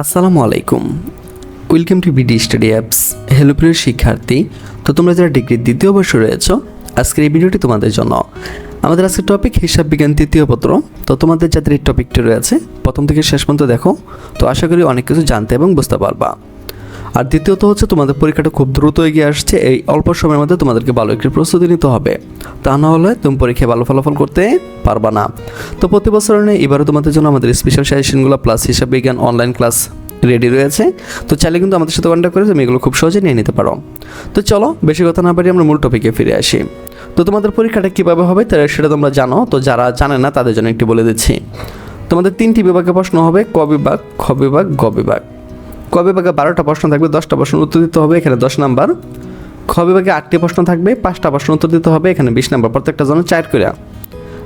আসসালামু আলাইকুম। Welcome to B D study apps hello প্রিয় শিক্ষার্থী। তো তোমরা যারা ডিগ্রির দ্বিতীয় বর্ষে রয়েছ, আজকের এই ভিডিওটি তোমাদের জন্য। আমাদের আজকের টপিক হিসাব বিজ্ঞান তৃতীয় পত্র। তো তোমাদের যাদের এই টপিকটি রয়েছে, প্রথম থেকে শেষ পর্যন্ত দেখো। তো আশা করি অনেক কিছু জানতে এবং বুঝতে পারবা। আর দ্বিতীয়ত হচ্ছে তোমাদের পরীক্ষাটা খুব দ্রুত এগিয়ে আসছে, এই অল্প সময়ের মধ্যে তোমাদেরকে ভালো একটি প্রস্তুতি নিতে হবে। তা না হলে তুমি পরীক্ষায় ভালো ফলাফল করতে পারবা না। তো প্রতি বছরের নেই এবারও তোমাদের জন্য আমাদের স্পেশাল সাজেশনগুলো প্লাস হিসাব বিজ্ঞান অনলাইন ক্লাস রেডি রয়েছে। তো চাইলে কিন্তু আমাদের সাথে কন্ট্যাক্ট করে তুমি এগুলো খুব সহজে নিয়ে নিতে পারো। তো চলো, বেশি কথা না পারি আমরা মূল টপিকে ফিরে আসি। তো তোমাদের পরীক্ষাটা কীভাবে হবে সেটা তোমরা জানো, তো যারা জানে না তাদের জন্য একটি বলে দিচ্ছি। তোমাদের তিনটি বিভাগে প্রশ্ন হবে, ক বিভাগ, খ বিভাগ, গ বিভাগ। ক বিভাগে বারোটা প্রশ্ন থাকবে, দশটা প্রশ্ন উত্তর দিতে হবে, এখানে দশ নাম্বার। খ বিভাগে আটটি প্রশ্ন থাকবে, পাঁচটা প্রশ্ন উত্তর দিতে হবে, এখানে বিশ নাম্বার, প্রত্যেকটা জন্য চার করে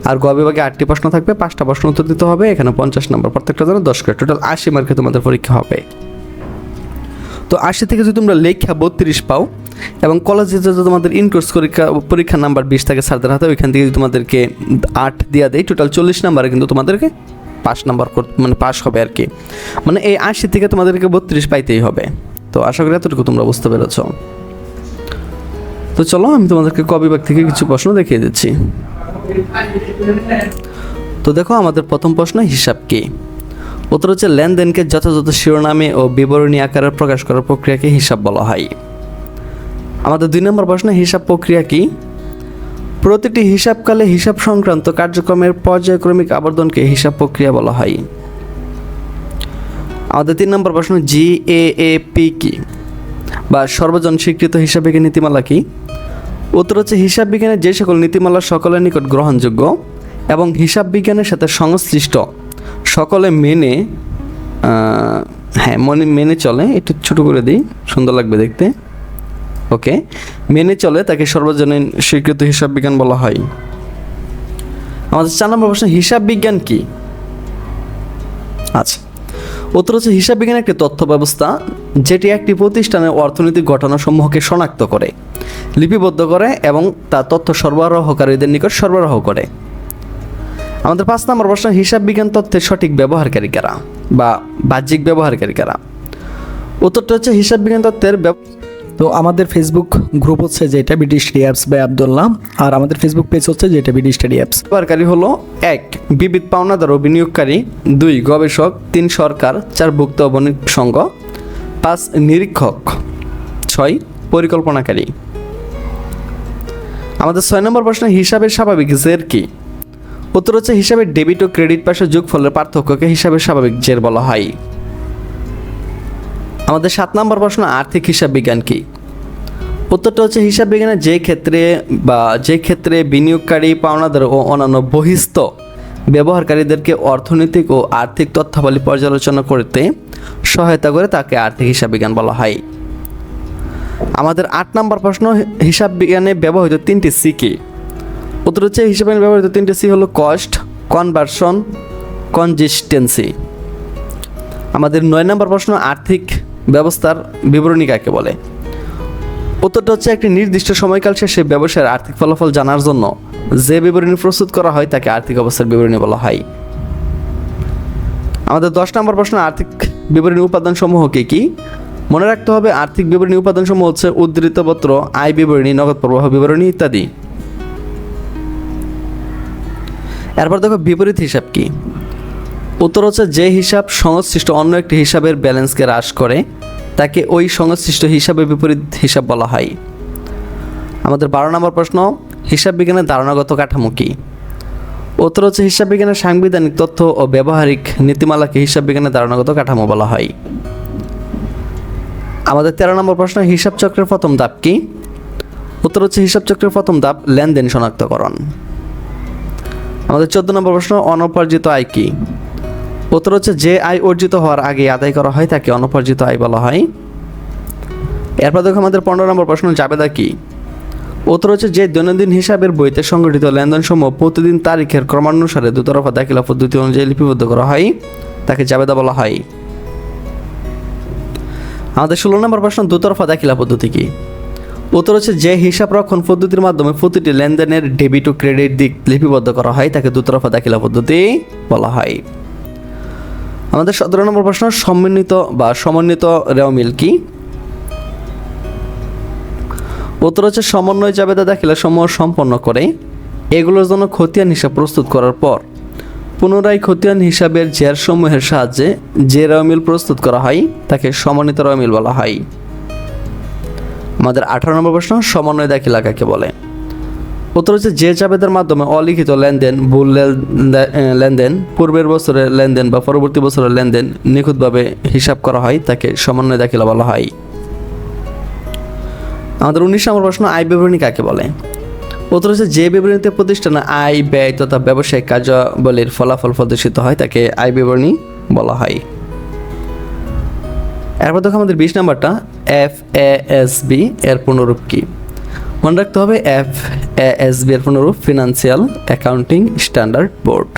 আর গ বিভাগে আটটি প্রশ্ন থাকবে, পাঁচটা প্রশ্ন উত্তর দিতে হবে, এখানে পঞ্চাশ নাম্বার, প্রত্যেকটা জন্য দশ করে। টোটাল আশি মার্কে তোমাদের পরীক্ষা হবে। তো আশি থেকে যদি তোমরা লেখা বত্রিশ পাও, এবং কলেজে যদি তোমাদের ইনকোর্স পরীক্ষা, পরীক্ষার নাম্বার বিশ থাকে স্যারদের হাতে, ওইখান থেকে তোমাদেরকে আট দেওয়া দেয় টোটাল চল্লিশ নাম্বারে কিন্তু তোমাদেরকে পাঁচ নাম্বার মানে পাস হবে আর কি। মানে এই আশি থেকে তোমাদেরকে বত্রিশ পাইতেই হবে। তো আশা করি এতটুকু তোমরা বুঝতে পেরেছ। তো চলো, আমি তোমাদেরকে ক বিভাগ থেকে কিছু প্রশ্ন দেখিয়ে দিচ্ছি। তো দেখো, আমাদের প্রথম প্রশ্ন, হিসাব কি? উত্তর হচ্ছে, লেনদেনকে যথাযথ শিরোনামে ও বিবরণী আকারে প্রকাশ করার প্রক্রিয়াকে হিসাব বলা হয়। আমাদের দুই নম্বর প্রশ্ন, হিসাব প্রক্রিয়া কি? প্রতিটি হিসাবকালে হিসাব সংক্রান্ত কার্যক্রমের পর্যায়ক্রমিক আবর্তনকে হিসাব প্রক্রিয়া বলা হয়। আমাদের তিন নম্বর প্রশ্ন জি এ এ পি কি? বা সর্বজন স্বীকৃত হিসাব বিজ্ঞান নীতিমালা কি? উত্তর হচ্ছে, হিসাব বিজ্ঞানের যে সকল নীতিমালা সকলের নিকট গ্রহণযোগ্য এবং হিসাব বিজ্ঞানের সাথে সংশ্লিষ্ট, সকলে মেনে হ্যাঁ মনে, মেনে চলে। একটু ছোটো করে দিই, সুন্দর লাগবে দেখতে। ওকে? মেনে চলে তাকে সর্বজনীন স্বীকৃত হিসাব বিজ্ঞান বলা হয়। আমাদের চার নম্বর প্রশ্ন, হিসাব বিজ্ঞান কি? আচ্ছা উত্তর হচ্ছে হিসাব বিজ্ঞান একটি তথ্য ব্যবস্থা যেটি একটি প্রতিষ্ঠানের অর্থনৈতিক ঘটনাসমূহকে শনাক্ত করে, লিপিবদ্ধ করে এবং তা তথ্য সরবরাহকারীদের নিকট সরবরাহ করে। আমাদের পাঁচ নম্বর প্রশ্ন, হিসাব বিজ্ঞান তথ্যের সঠিক ব্যবহারকারী কারা বা বাহ্যিক ব্যবহারকারী কারা? উত্তরটা হচ্ছে হিসাব বিজ্ঞান তত্ত্বের তো আমাদের ফেসবুক গ্রুপ হচ্ছে যেটা B D study apps by Abdullah আর আমাদের ফেসবুক পেজ হচ্ছে যেটা বিডি স্টাডি অ্যাপস ব্যবহারকারী হলো এক, বিবিধ পাওনাদার ও বিনিয়োগকারী, দুই, গবেষক, তিন, সরকার, চার, ভুক্ত বণিক সংঘ, পাঁচ, নিরীক্ষক, ছয়, পরিকল্পনাকারী। আমাদের ছয় নম্বর প্রশ্ন, হিসাবের স্বাভাবিক জের কি? উত্তর হচ্ছে হিসাবের ডেবিট ও ক্রেডিট পাশের যোগফলের পার্থক্যকে হিসাবের স্বাভাবিক জের বলা হয়। আমাদের সাত নম্বর প্রশ্ন, আর্থিক হিসাব বিজ্ঞান কি? উত্তরটা হচ্ছে হিসাব বিজ্ঞানে যে ক্ষেত্রে বা যে ক্ষেত্রে বিনিয়োগকারী, পাওনাদার ও অন্যান্য বহিস্থ ব্যবহারকারীদেরকে অর্থনৈতিক ও আর্থিক তথ্যাবলী পর্যালোচনা করতে সহায়তা করে তাকে আর্থিক হিসাব বিজ্ঞান বলা হয়। আমাদের আট নম্বর প্রশ্ন, হিসাব বিজ্ঞানে ব্যবহৃত তিনটি সি কি? উত্তর হচ্ছে হিসাব বিজ্ঞানে ব্যবহৃত তিনটি সি হলো কস্ট কনভার্সন কনজিস্টেন্সি। আমাদের নয় নম্বর প্রশ্ন, আর্থিক ব্যবস্থার বিবরণী কাকে বলে? উত্তরটা হচ্ছে একটি নির্দিষ্ট সময়কাল শেষে ব্যবসায়ের আর্থিক ফলাফল জানার জন্য যে বিবরণী প্রস্তুত করা হয় তাকে আর্থিক অবস্থার বিবরণী বলা হয়। আমাদের দশ নম্বর প্রশ্ন, আর্থিক বিবরণী উপাদান সমূহ কি কি? মনে রাখতে হবে, আর্থিক বিবরণী উপাদান সমূহ হচ্ছে উদ্ধৃতপত্র আয় বিবরণী, নগদ প্রবাহ বিবরণী ইত্যাদি। এরপর দেখো বিপরীত হিসাব কি? উত্তর হচ্ছে যে হিসাব সংশ্লিষ্ট অন্য একটি হিসাবের ব্যালেন্সকে হ্রাস করে, তাকে ওই সংশ্লিষ্ট হিসাবের বিপরীত হিসাব বলা হয়। আমাদের বারো নম্বর প্রশ্ন, হিসাব বিজ্ঞানের ধারণাগত কাঠামো কি? উত্তর হচ্ছে হিসাব বিজ্ঞানের সাংবিধানিক তথ্য ও ব্যবহারিক নীতিমালাকে হিসাব বিজ্ঞানের ধারণাগত কাঠামো বলা হয়। আমাদের তেরো নম্বর প্রশ্ন, হিসাব চক্রের প্রথম ধাপ কি? উত্তর হচ্ছে হিসাব চক্রের প্রথম ধাপ, লেনদেন শনাক্তকরণ। আমাদের চোদ্দ নম্বর প্রশ্ন অনপার্জিত আয় কি? উত্তর হচ্ছে যে আয় অর্জিত হওয়ার আগে আদায় করা হয়, তাকে অনুপার্জিত আয় বলা হয়। এরপর দেখো আমাদের পনেরো নম্বর প্রশ্ন, জাবেদা কি? উত্তর হচ্ছে যে দৈনন্দিন হিসাবের বইতে সংগঠিত লেনদেন সমূহ প্রতিদিন তারিখের ক্রমানুসারে দুতরফা দাখিলা পদ্ধতি অনুযায়ী লিপিবদ্ধ করা হয়, তাকে জাবেদা বলা হয়। আমাদের ষোলো নম্বর প্রশ্ন, দুতরফা দাখিলা পদ্ধতি কি? উত্তর হচ্ছে যে হিসাব রক্ষণ পদ্ধতির মাধ্যমে প্রতিটি লেনদেনের ডেবিট ও ক্রেডিট দিক লিপিবদ্ধ করা হয়, তাকে দুতরফা দাখিলা পদ্ধতি বলা হয়। আমাদের সতেরো নম্বর প্রশ্ন, সমন্বিত বা সমন্বিত রেও মিল কি? উত্তর হচ্ছে সমন্বয় জাবেদা দাখিলা সমূহ সম্পন্ন করে, এগুলোর জন্য খতিয়ান হিসাব প্রস্তুত করার পর, পুনরায় খতিয়ান হিসাবের জের সমূহের সাহায্যে যে রমিল প্রস্তুত করা হয়, তাকে সমন্বিত রমিল বলা হয়। আমাদের আঠারো নম্বর প্রশ্ন, সমন্বয় দাখিলা কাকে বলে? উত্তর হচ্ছে যে জাবেদের মাধ্যমে অলিখিত লেনদেন, ভুল লেনদেন, পূর্বের বছরের লেনদেন বা পরবর্তী বছরের লেনদেন নিখুঁতভাবে হিসাব করা হয়, তাকে সমন্বয় দাখিলা বলা হয়। আমাদের উনিশ নম্বর প্রশ্ন, আয় বিবরণী কাকে বলে? উত্তর হচ্ছে যে বিবরণীতে প্রতিষ্ঠানে আয়, ব্যয় তথা ব্যবসায়িক কার্যাবলীর ফলাফল প্রদর্শিত হয়, তাকে আয় বিবরণী বলা হয়। এরপর দেখো আমাদের বিশ নাম্বারটা, এফ এ এস বি, এর পুনরূপ কি? মনে রাখতে হবে এফ এস বি এর পুনরূপ ফিনান্সিয়াল অ্যাকাউন্টিং স্ট্যান্ডার্ড বোর্ড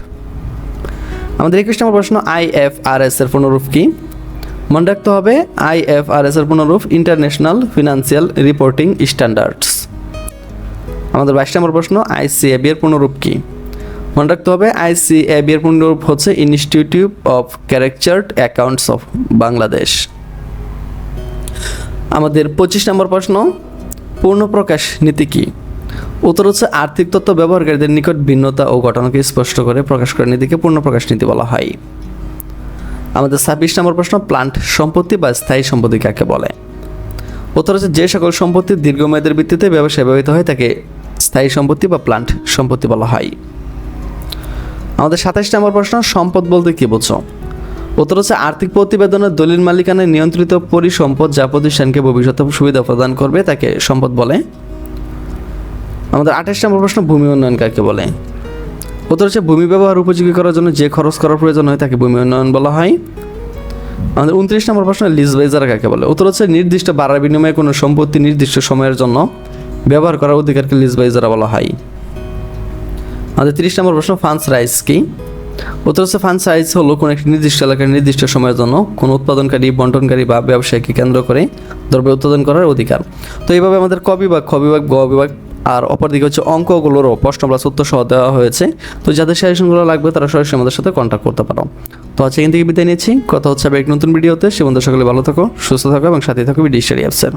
আমাদের একুশ নম্বর প্রশ্ন আই এফ আর এস এর পুনরূপ কি? মনে রাখতে হবে আই এফ আর এস এর পুনরূপ ইন্টারন্যাশনাল ফিনান্সিয়াল রিপোর্টিং স্ট্যান্ডার্ডস আমাদের বাইশ নম্বর প্রশ্ন আইসিএবি এর পুনরূপ কি? মনে রাখতে হবে আইসিএবি এর পুনরূপ হচ্ছে institute of chartered accountants of Bangladesh আমাদের পঁচিশ নম্বর প্রশ্ন পূর্ণপ্রকাশ নীতি কি? উত্তর হচ্ছে আর্থিক তত্ত্ব ব্যবহারকারীদের নিকট ভিন্নতা ও ঘটনাকে স্পষ্ট করে প্রকাশ করার নীতিকে পূর্ণপ্রকাশ নীতি বলা হয়। আমাদের ছাব্বিশ নম্বর প্রশ্ন প্লান্ট সম্পত্তি বা স্থায়ী সম্পত্তি কাকে বলে? উত্তর হচ্ছে যে সকল সম্পত্তি দীর্ঘমেয়াদের ভিত্তিতে ব্যবসায় ব্যবহৃত হয়, তাকে স্থায়ী সম্পত্তি বা প্লান্ট সম্পত্তি বলা হয়। আমাদের সাতাশ নম্বর প্রশ্ন, সম্পদ বলতে কি বোঝো? উত্তর আর্থিক প্রতিবেদনের দলিল মালিকানায় নিয়ন্ত্রিত পরিসম্পদ যা প্রতিষ্ঠানকে ভবিষ্যতে সুবিধা প্রদান করবে তাকে সম্পদ বলে। আমাদের আঠাশ নম্বর প্রশ্ন, ভূমি উন্নয়ন কাকে বলে? উত্তর ভূমি ব্যবহার উপযোগী করার জন্য যে খরচ করার প্রয়োজন হয় তাকে ভূমি উন্নয়ন বলা হয়। আমাদের উনত্রিশ নম্বর প্রশ্ন, লিজ বাইজার কাকে বলে? উত্তর হচ্ছে, নির্দিষ্ট বাড়ার বিনিময়ে কোনো সম্পত্তি নির্দিষ্ট সময়ের জন্য ব্যবহার করার অধিকারকে লিজ বাইজারা বলা হয়। আমাদের তিরিশ নম্বর প্রশ্ন ফান্ডস রাইস কি? হচ্ছে ফান্ডস রাইস হলো কোনো একটি নির্দিষ্ট এলাকার নির্দিষ্ট সময়ের জন্য কোনো উৎপাদনকারী, বন্টনকারী বা ব্যবসায়ীকে কেন্দ্র করে দ্রব্য উৎপাদন করার অধিকার। তো এইভাবে আমাদের ক বিভাগ, খ বিভাগ, গ বিভাগ আর অপরদিকে হচ্ছে অঙ্কগুলোরও প্রশ্ন প্লাস উত্তর সহ দেওয়া হয়েছে। তো যাদের সাজেশনগুলো লাগবে তারা সরাসরি আমাদের সাথে কন্ট্যাক্ট করতে পারো। তো আজকে এখান থেকে বিদায় নিচ্ছি। কথা হচ্ছে এক নতুন ভিডিওতে। সে বন্ধু সকলে ভালো থাকো, সুস্থ থাকো এবং সাথে থাকো বিডি স্টাডি অ্যাপসের।